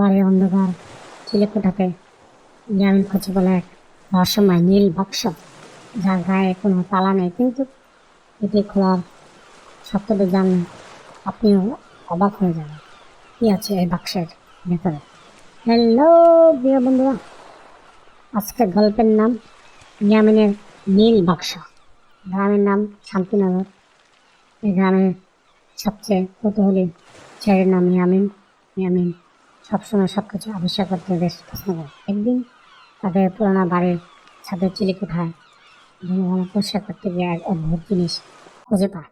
বাড়ির অন্ধকার ছেলে চিলেকোঠাতে গ্রামীণ খুঁজে পেল এক রহস্যময় নীল বাক্স যার গায়ে কোনো তালা নেই। কিন্তু এটি খোলার সত্যটা জানলে আপনিও অবাক হয়ে যাবেন। কি আছে এই বাক্সের ভেতরে? হ্যালো, প্রিয় বন্ধুরা আজকের গল্পের নাম ইয়ামিনের নীল বাক্স গ্রামের নাম শান্তিনগর। এই গ্রামের সবচেয়ে কৌতূহলী ছেলের নাম ইয়ামিন ইয়ামিন সবসময় সব কিছু আবিষ্কার করতে বেশ পছন্দ করে। একদিন তাদের পুরোনো বাড়ির ছাদের চিলিকোঠায় ঘন পরিষ্কার করতে গিয়ে এক অদ্ভুত জিনিস খুঁজে পায়।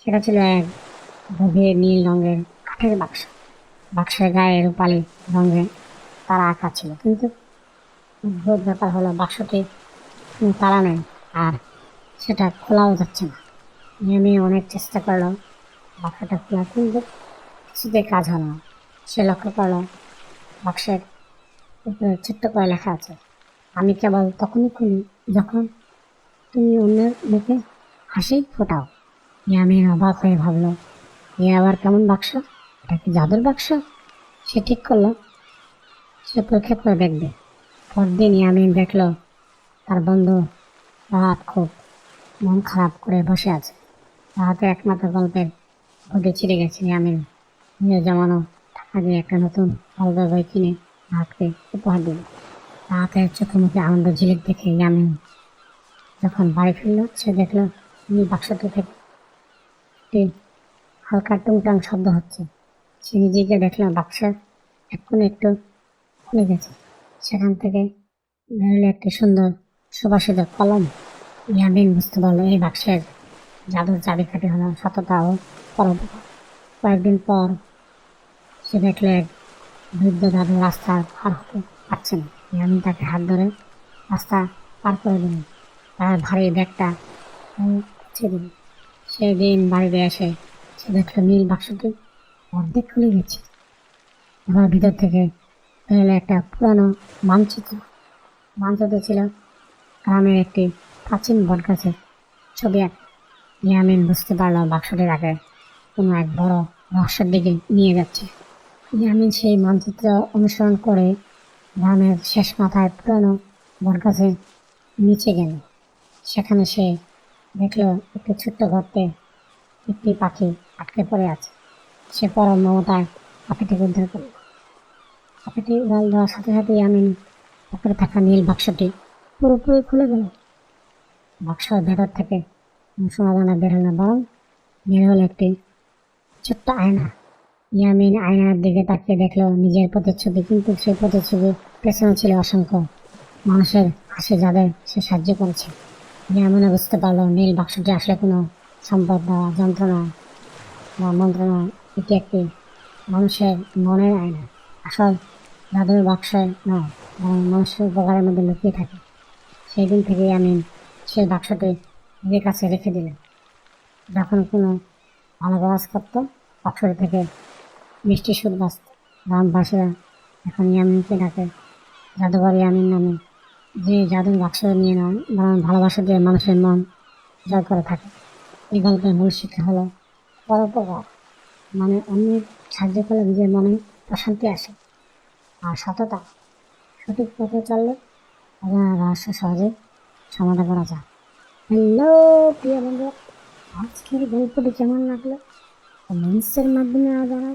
সেটা ছিল এক গভীর নীল রঙের কাঠের বাক্স। বাক্সের গায়ে রূপালি রঙের তারা আঁকা ছিল। কিন্তু অদ্ভুত ব্যাপার হলো বাক্সটি তালা নেই আর সেটা খোলাও যাচ্ছে না। নেমে অনেক চেষ্টা করল বাক্সটা খোলা কিন্তু কিছুতে কাজ হলো না। সে লক্ষ্য করল বাক্সের উপরে ছোট্ট করে লেখা আছে, আমি কেবল তখনই খুলি যখন তুমি অন্যের মুখে হাসি ফোটাও। এ আমি অবাক হয়ে ভাবলো, এ আবার কেমন বাক্স? এটা কি জাদুর বাক্স? সে ঠিক করল, সে পরীক্ষা করে দেখবে। পরদিন ইয়ামিন দেখল তার বন্ধু রাত খুব মন খারাপ করে বসে আছে। রাতে একমাত্র গল্পের বইটি ছিঁড়ে গেছে ইয়ামিন। নিজের জমানো দিয়ে একটা নতুন গল্পের বই কিনে রাতকে উপহার দিল। রাতের চোখে মুখে আনন্দ ঝিলিক দেখে ইয়ামিন যখন বাড়ি ফিরলো, সে দেখল নীল বাক্সটি থেকে একটি হালকা টুংটাং শব্দ হচ্ছে। সে নিজেকে দেখল, বাক্সের কোণে একটু খুলে গেছে। সেখান থেকে বেরোলো একটি সুন্দর সুবাসিত কলম। ইয়ামিন বুঝতে পারল, এই বাক্সের জাদুর চাবিকাঠি হলো সততা ও পরোপকার। কয়েকদিন পর সে দেখল এক বৃদ্ধ দাদু রাস্তা পার হতে পারছে না। ইয়ামিন তাকে হাত ধরে রাস্তা পার করে দিল। তার ভারী ব্যাগটা সেই দিন বাড়িতে এসে সে দেখল নীল বাক্সটি অর্ধেক খুলে গেছে। আমার ভিতর থেকে বেরোলো একটা পুরানো মানচিত্র। মানচিত্র ছিল গ্রামের একটি প্রাচীন বটগাছের ছবি এক। ইয়ামিন বুঝতে পারল বাক্সটির আগে কোনো এক বড় রহস্যের দিকে নিয়ে যাচ্ছে। ইয়ামিন সেই মানচিত্র অনুসরণ করে গ্রামের শেষ মাথায় পুরানো বটগাছের নিচে গেল। সেখানে সে দেখল, একটি ছোট্ট গর্তে একটি পাখি আটকে পড়ে আছে। সে পরম মমতায় পাখিটিকে উদ্ধার করল। পাখিটি উড়াল দেওয়ার সাথে সাথে ইয়ামিন উপরে থাকা নীল বাক্সটি পুরোপুরি খুলে গেল বাক্সর ভেতর থেকে সমাধানে বের হলো, বরং বের হলো একটি ছোট্ট আয়না। ইয়ামিন আয়নার দিকে তাকিয়ে দেখল নিজের প্রতিচ্ছবি, কিন্তু সেই প্রতিচ্ছবি পেছনে ছিল অসংখ্য। মানুষের হাসি যাদের, সে সাহায্য করেছে। ইয়ামিনে বুঝতে পারল নীল বাক্সটি আসলে কোনো সম্পদ বা যন্ত্রণা বা মন্ত্রণা, এটি একটি মানুষের মনের আয়না। আসল জাদুর বাক্সে নয়, বরং মানুষের উপকারের মধ্যে লুকিয়ে থাকে। সেই দিন থেকেই আমি সেই বাক্সটি নিজের কাছে রেখে দিলেন যখন কোনো ভালো কাজ করতো, বাক্সটি থেকে মিষ্টি সুর বাঁচত গ্রামবাসীরা এখন ইয়ামিনকে ডাকে, জাদুঘর ইয়ামিন নামে। যে জাদুর বাক্স নিয়ে বরং ভালোবাসা দিয়ে মানুষের মন জয় করে থাকে। এই গল্পের মূল শিক্ষা হলো, পরোপকার। মানে অন্যের সাহায্য করলে নিজের মনে প্রশান্তি আসে। আর সততা, সঠিক পথে চললে অজানা রহস্য সহজে সমাধান করা যায়। হ্যালো, প্রিয় বন্ধু আজকের গল্পটি কেমন লাগল? কমেন্টসের মাধ্যমে জানাও।